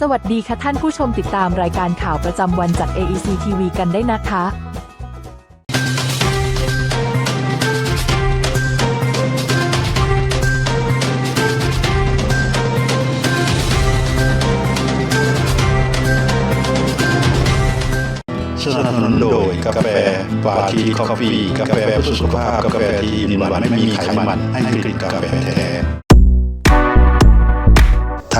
สวัสดีค่ะท่านผู้ชมติดตามรายการข่าวประจำวันจาก AEC TV กันได้นะคะสนับสนุนโดยกาแฟฟาทีคอฟฟี่กาแฟเพื่อสุขภาพกาแฟที่อินวันไม่มีไขมันให้กลิ่นกาแฟแท้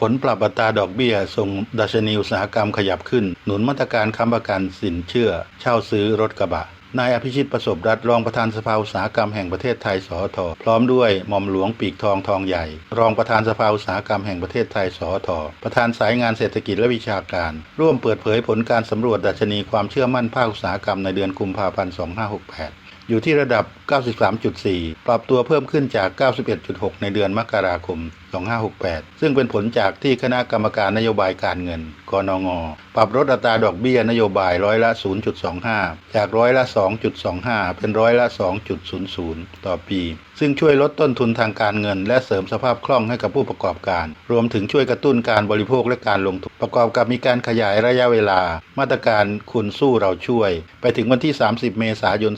ผลปรับอัตราดอกเบี้ยส่งดัชนีอุตสาหกรรมขยับขึ้น หนุนมาตรการค้ำประกันสินเชื่อ เช่าซื้อรถกระบะ นายอภิชิตประสบรัฐรองประธานสภาอุตสาหกรรมแห่งประเทศไทยสอทอพร้อมด้วยหม่อมหลวงปีกทองทองใหญ่ รองประธานสภาอุตสาหกรรมแห่งประเทศไทยสอทอประธานสายงานเศรษฐกิจและวิชาการ ร่วมเปิดเผยผลการสำรวจดัชนีความเชื่อมั่นภาคอุตสาหกรรมในเดือนกุมภาพันธ์2568อยู่ที่ระดับ 93.4 ปรับตัวเพิ่มขึ้นจาก 91.6 ในเดือนมกราคม 2568 ซึ่งเป็นผลจากที่คณะกรรมการนโยบายการเงินกนง ปรับลดอัตราดอกเบี้ยนโยบายร้อยละ 0.25 จากร้อยละ 2.25 เป็นร้อยละ 2.00 ต่อปี ซึ่งช่วยลดต้นทุนทางการเงิน และเสริมสภาพคล่องให้กับผู้ประกอบการ รวมถึงช่วยกระตุ้นการบริโภคและการลงทุน ประกอบกับมีการขยายระยะเวลา มาตรการคุณสู้เราช่วย ไปถึงวันที่ 30 เมษายน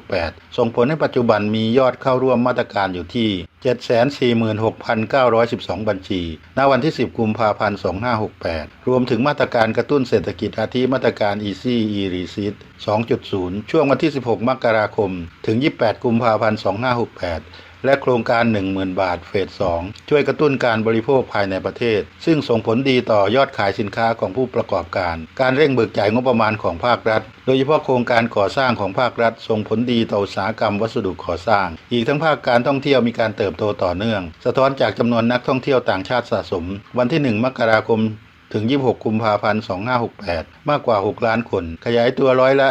2568 ส่งผลให้ปัจจุบันมียอดเข้าร่วมมาตรการอยู่ที่ 746,912 บัญชี ณ วันที่ 10 กุมภาพันธ์ 2568 รวมถึงมาตรการกระตุ้นเศรษฐกิจอาทิมาตรการ Easy e r e c e i t 2.0 ช่วงวันที่ 16 มกราคม ถึง 28 กุมภาพันธ์ 2568 และโครงการ 10,000 บาทเฟส 2 ช่วยกระตุ้นการบริโภคภายในประเทศ ซึ่งส่งผลดีต่อยอดขายสินค้าของผู้ประกอบการ การเร่งเบิกจ่ายงบประมาณของภาครัฐ โดยเฉพาะโครงการก่อสร้างของภาครัฐ ส่งผลดีต่ออุตสาหกรรมวัสดุก่อสร้าง อีกทั้งภาคการท่องเที่ยวมีการเติบโตต่อเนื่อง สะท้อนจากจำนวนนักท่องเที่ยวต่างชาติสะสม วันที่ 1 มกราคม ถึง 26 กุมภาพันธ์ 2568 มากกว่า 6 ล้านคน ขยายตัวร้อยละ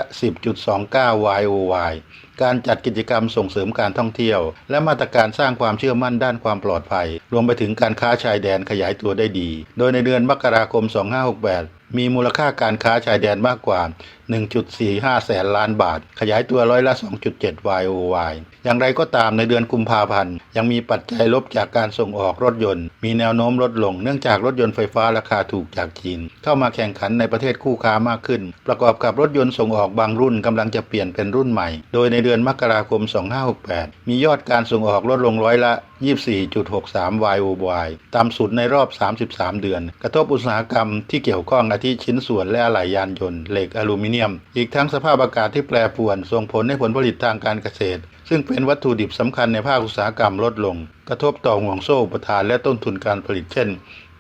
10.29 YOY การจัดกิจกรรมส่งเสริมการท่องเที่ยว และมาตรการสร้างความเชื่อมั่นด้านความปลอดภัย รวมไปถึงการค้าชายแดนขยายตัวได้ดี โดยในเดือนมกราคม 2568 มีมูลค่าการค้าชายแดนมากกว่า 1.45 แสนล้านบาท ขยายตัวร้อยละ 2.7 YOY อย่างไรก็ตามในเดือนกุมภาพันธ์ ยังมีปัจจัยลบจากการส่งออกรถยนต์ มีแนวโน้มลดลงเนื่องจากรถยนต์ไฟฟ้าราคาถูกจากจีน เข้ามาแข่งขันในประเทศคู่ค้ามากขึ้น ประกอบกับรถยนต์ส่งออกบางรุ่นกำลังจะเปลี่ยนเป็นรุ่นใหม่ โดยในเดือนมกราคม 2568 มียอดการส่งออกลดลงร้อยละ 24.63 YOY ต่ำสุดในรอบ 33 เดือน กระทบอุตสาหกรรมที่เกี่ยวข้องอาทิชิ้นส่วนและอะไหล่ยานยนต์เหล็กอลูมิเนียมอีกทั้งสภาพอากาศที่แปรปรวน ส่งผลให้ผลผลิตทางการเกษตร ซึ่งเป็นวัตถุดิบสำคัญในภาคอุตสาหกรรมลดลง กระทบต่อห่วงโซ่อุปทานและต้นทุนการผลิตเช่น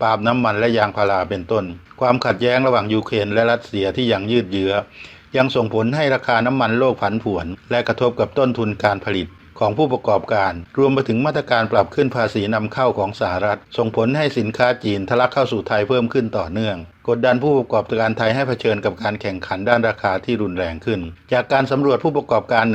ปาล์มน้ำมันและยางพาราเป็นต้น ความขัดแย้งระหว่างยูเครนและรัสเซียที่ยังยืดเยื้อ ยังส่งผลให้ราคาน้ำมันโลกผันผวน และกระทบกับต้นทุนการผลิตของผู้ประกอบการ รวมไปถึงมาตรการปรับขึ้นภาษีนำเข้าของสหรัฐ ส่งผลให้สินค้าจีนทะลักเข้าสู่ไทยเพิ่มขึ้นต่อเนื่อง กดดันผู้ประกอบการไทยให้เผชิญกับการแข่งขันด้านราคาที่รุนแรงขึ้น จากการสำรวจผู้ประกอบการ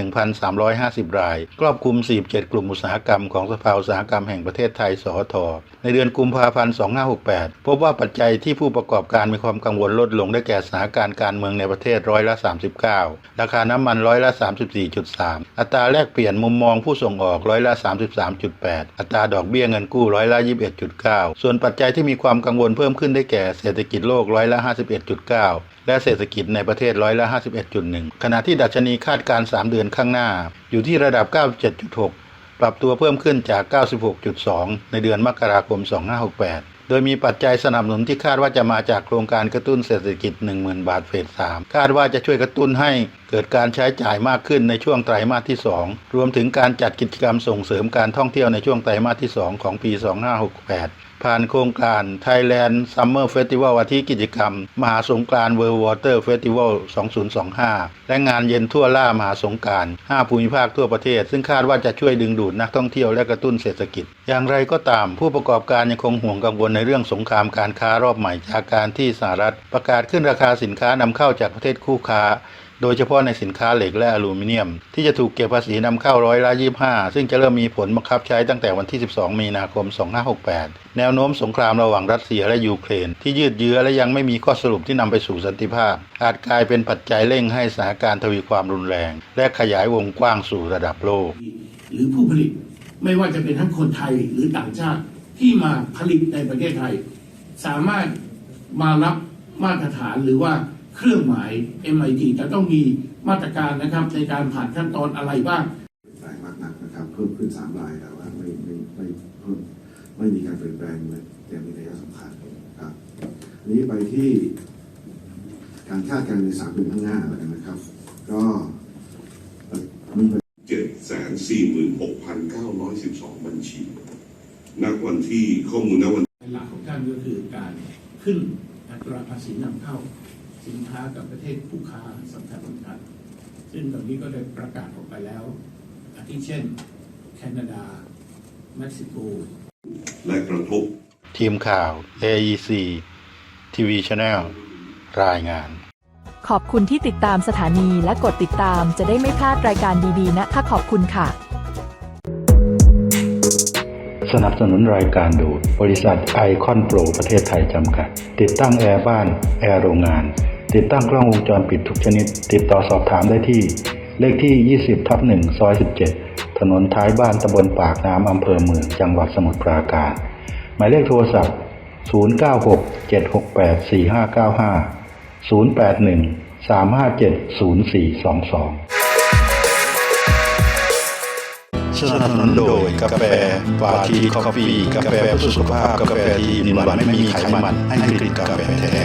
1,350 ราย ครอบคลุม 47 กลุ่มอุตสาหกรรมของสภาอุตสาหกรรมแห่งประเทศไทยสอทอในเดือนกุมภาพันธ์ 2568 พบว่าปัจจัยที่ผู้ประกอบการมีความกังวลลดลงได้แก่สถานการณ์การเมืองในประเทศร้อยละ 39 ราคาน้ำมันร้อยละ 34.3 อัตราแลกเปลี่ยนมุมมองผู้ส่งออกร้อยละ 33.8 อัตราดอกเบี้ยเงินกู้ร้อยละ 21.9 ส่วนปัจจัยที่มีความกังวลเพิ่มขึ้นได้แก่เศรษฐกิจโลกร้อยละ 51.9 และเศรษฐกิจในประเทศร้อยละ 51.1 ขณะที่ดัชนีคาดการณ์3เดือนข้างหน้า อยู่ที่ระดับ 97.6 ปรับตัวเพิ่มขึ้นจาก 96.2 ในเดือนมกราคม 2568โดยมีปัจจัยสนับสนุนที่คาดว่าจะมาจากโครงการกระตุ้นเศรษฐกิจ 10,000 บาทเฟส3คาดว่าจะช่วยกระตุ้นให้เกิดการใช้จ่ายมากขึ้นในช่วงไตรมาสที่ 2 รวมถึงการจัดกิจกรรมส่งเสริมการท่องเที่ยวในช่วงไตรมาสที่ 2 ของปี 2568 ผ่านโครงการ Thailand Summer Festival อาทิกิจกรรม มหาสงกรานต์ World Water Festival 2025 และงานเย็นทั่วล่ามหาสงกานต์5ภูมิภาคทั่วประเทศ ซึ่งคาดว่าจะช่วยดึงดูดนักท่องเที่ยวและกระตุ้นเศรษฐกิจ อย่างไรก็ตาม ผู้ประกอบการยังคงห่วงกังวลในเรื่องสงครามการค้ารอบใหม่จากการที่สหรัฐ ประกาศขึ้นราคาสินค้านำเข้าจากประเทศคู่ค้า โดยเฉพาะในสินค้าเหล็กและอลูมิเนียม ที่จะถูกเก็บภาษีนำเข้าร้อยละ25 ซึ่งจะเริ่มมีผลบังคับใช้ตั้งแต่วันที่ 12 มีนาคม 2568 แนวโน้มสงครามระหว่างรัสเซียและยูเครน ที่ยืดเยื้อและยังไม่มีข้อสรุปที่นำไปสู่สันติภาพ อาจกลายเป็นปัจจัยเร่งให้สถานการณ์ทวีความรุนแรง และขยายวงกว้างสู่ระดับโลก หรือผู้ผลิตไม่ว่าจะเป็นทั้งคนไทยหรือต่างชาติที่มาผลิตในประเทศไทย สามารถมารับมาตรฐานหรือว่า เครื่องหมาย MIT จะต้องมีมาตรการนะครับในการผ่านขั้นตอนอะไรบ้างแปลงมากนักนะครับ เพิ่มขึ้นสามรายแต่ว่าไม่ไม่ไม่เพิ่มไม่มีการเปลี่ยนแปลงเลยอย่างมีนัยสำคัญครับอันนี้ไปที่การคาดการณ์ในสามเดือนข้างหน้าแล้วกันนะครับ ก็เอ่อมีเจ็ดแสนสี่หมื่นหกพันเก้าร้อยสิบสองบัญชีนักวันที่ข้อมูลณวันหลักของท่านก็คือการขึ้นอัตราภาษีนำเข้า สินค้ากับประเทศผู้ค้าสำคัญสำคัญซึ่งตอนนี้ก็ได้ประกาศออกไปแล้วอาทิเช่น แคนาดาเม็กซิโก และกระทบทีมข่าว AEC TV Channel รายงาน ขอบคุณที่ติดตามสถานีและกดติดตามจะได้ไม่พลาดรายการดีๆ นะคะขอบคุณค่ะ สนับสนุนรายการโดยบริษัทไอคอนโปรประเทศไทยจำกัด ติดตั้งแอร์บ้าน แอร์โรงงาน ติดตั้งกล้องวงจรปิดทุกชนิด ติดต่อสอบถามได้ที่ เลขที่ 20ทับ1ซอย 17 ถนนท้ายบ้านตำบลปากน้ำอำเภอเมือง จังหวัดสมุทรปราการ หมายเลขโทรศัพท์ 096 768 4595 081 357 0422 สนับสนุนโดยกาแฟปาทีคอฟฟี่ กาแฟเพื่อสุขภาพ กาแฟที่มีหวานไม่มีไขมัน ให้กลิ่นกาแฟแท้